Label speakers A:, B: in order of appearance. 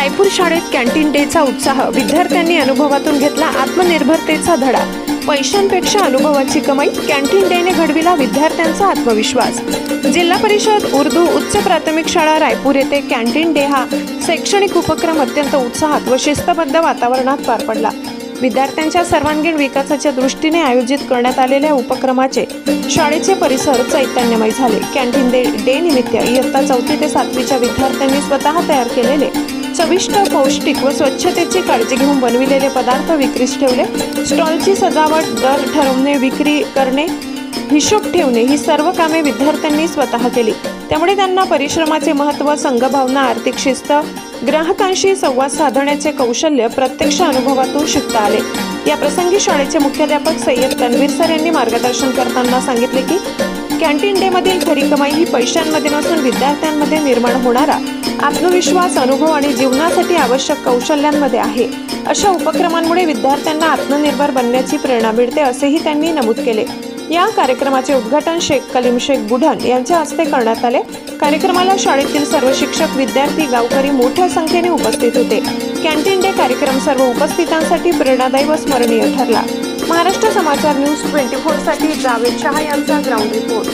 A: रायपूर शाळेत कॅन्टीन डेचा उत्साह. विद्यार्थ्यांनी अनुभवातून घेतला आत्मनिर्भरतेचा धडा. पैशांपेक्षा अनुभवाची कमाई कॅन्टीन डेने घडविला विद्यार्थ्यांचा आत्मविश्वास. जिल्हा परिषद उर्दू उच्च प्राथमिक शाळा रायपूर येथे कॅन्टीन डे हा शैक्षणिक उपक्रम अत्यंत उत्साहात व शिस्तबद्ध वातावरणात पार पडला. विद्यार्थ्यांच्या सर्वांगीण विकासाच्या दृष्टीने आयोजित करण्यात आलेल्या उपक्रमाचे शाळेचे परिसर चैतन्यमय झाले. कॅन्टीन डे डे निमित्त इयत्ता चौथी ते सातवीच्या विद्यार्थ्यांनी स्वतः तयार केलेले चविष्ट पौष्टिक व स्वच्छतेची काळजी घेऊन बनविलेले पदार्थ विक्रीस ठेवले. स्टॉलची सजावट दर ठरवणे विक्री करणे हिशोब ठेवणे ही सर्व कामे विद्यार्थ्यांनी स्वतः केली. त्यामुळे त्यांना परिश्रमाचे महत्त्व संघभावना आर्थिक शिस्त ग्राहकांशी संवाद साधण्याचे कौशल्य प्रत्यक्ष अनुभवातून शिकता आले. या प्रसंगी शाळेचे मुख्याध्यापक सय्यद तन्वीर सर यांनी मार्गदर्शन करताना सांगितले की कॅन्टीन डे मधील खरी कमाई ही पैशांमध्ये नसून विद्यार्थ्यांमध्ये निर्माण होणारा आत्मविश्वास अनुभव आणि जीवनासाठी आवश्यक कौशल्यांमध्ये आहे. अशा उपक्रमांमुळे विद्यार्थ्यांना आत्मनिर्भर बनण्याची प्रेरणा मिळते असेही त्यांनी नमूद केले. या कार्यक्रमाचे उद्घाटन शेख कलीम शेख बुढन यांच्या हस्ते करण्यात आले. कार्यक्रमाला शाळेतील सर्व शिक्षक विद्यार्थी गावकरी मोठ्या संख्येने उपस्थित होते. कॅन्टीन डे कार्यक्रम सर्व उपस्थितांसाठी प्रेरणादायी व स्मरणीय ठरला. महाराष्ट्र समाचार न्यूज ट्वेंटी फोरसाठी जावेद शहा यांचा ग्राउंड रिपोर्ट.